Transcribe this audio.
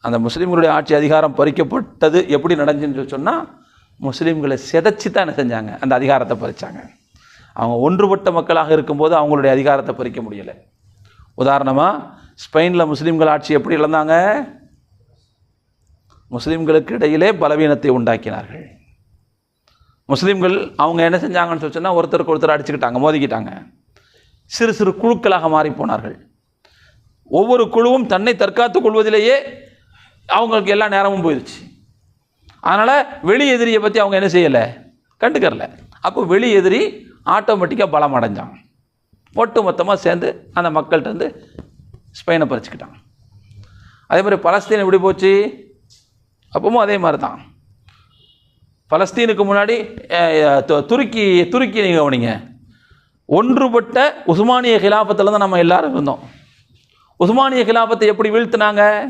அந்த முஸ்லீம்களுடைய ஆட்சி அதிகாரம் பறிக்கப்பட்டது எப்படி நடந்துச்சுன்னு சொன்னால் முஸ்லீம்களை சிதைச்சி தான் என்ன செஞ்சாங்க? அந்த அதிகாரத்தை பறித்தாங்க அவங்க ஒன்றுபட்ட மக்களாக இருக்கும்போது அவங்களுடைய அதிகாரத்தை பறிக்க முடியலை. உதாரணமாக ஸ்பெயினில் முஸ்லீம்கள் ஆட்சி எப்படி இழந்தாங்க? முஸ்லீம்களுக்கு இடையிலே பலவீனத்தை உண்டாக்கினார்கள். முஸ்லீம்கள் அவங்க என்ன செஞ்சாங்கன்னு சொல்லி ஒருத்தருக்கு ஒருத்தர் அடிச்சுக்கிட்டாங்க மோதிக்கிட்டாங்க. சிறு சிறு குழுக்களாக மாறி போனார்கள். ஒவ்வொரு குழுவும் தன்னை தற்காத்துக் கொள்வதிலேயே அவங்களுக்கு எல்லா நேரமும் போயிடுச்சு. அதனால் வெளி எதிரியை பற்றி அவங்க என்ன செய்யலை? கண்டுக்கறல. அப்போ வெளி எதிரி ஆட்டோமேட்டிக்காக பலம் அடைஞ்சாங்க ஒட்டு மொத்தமாக சேர்ந்து அந்த மக்கள்கிட்ட வந்து ஸ்பெயினை பறிச்சுக்கிட்டாங்க அதே மாதிரி பலஸ்தீன் எப்படி போச்சு? அப்பவும் அதே மாதிரி தான் பலஸ்தீனுக்கு முன்னாடி து- துருக்கி துருக்கி நீங்கள் கவனிங்க. ஒன்றுபட்ட உஸ்மானிய கிலாபத்தில் தான் நம்ம எல்லாரும் இருந்தோம். உஸ்மானிய கிலாபத்தை எப்படி வீழ்த்தினாங்க?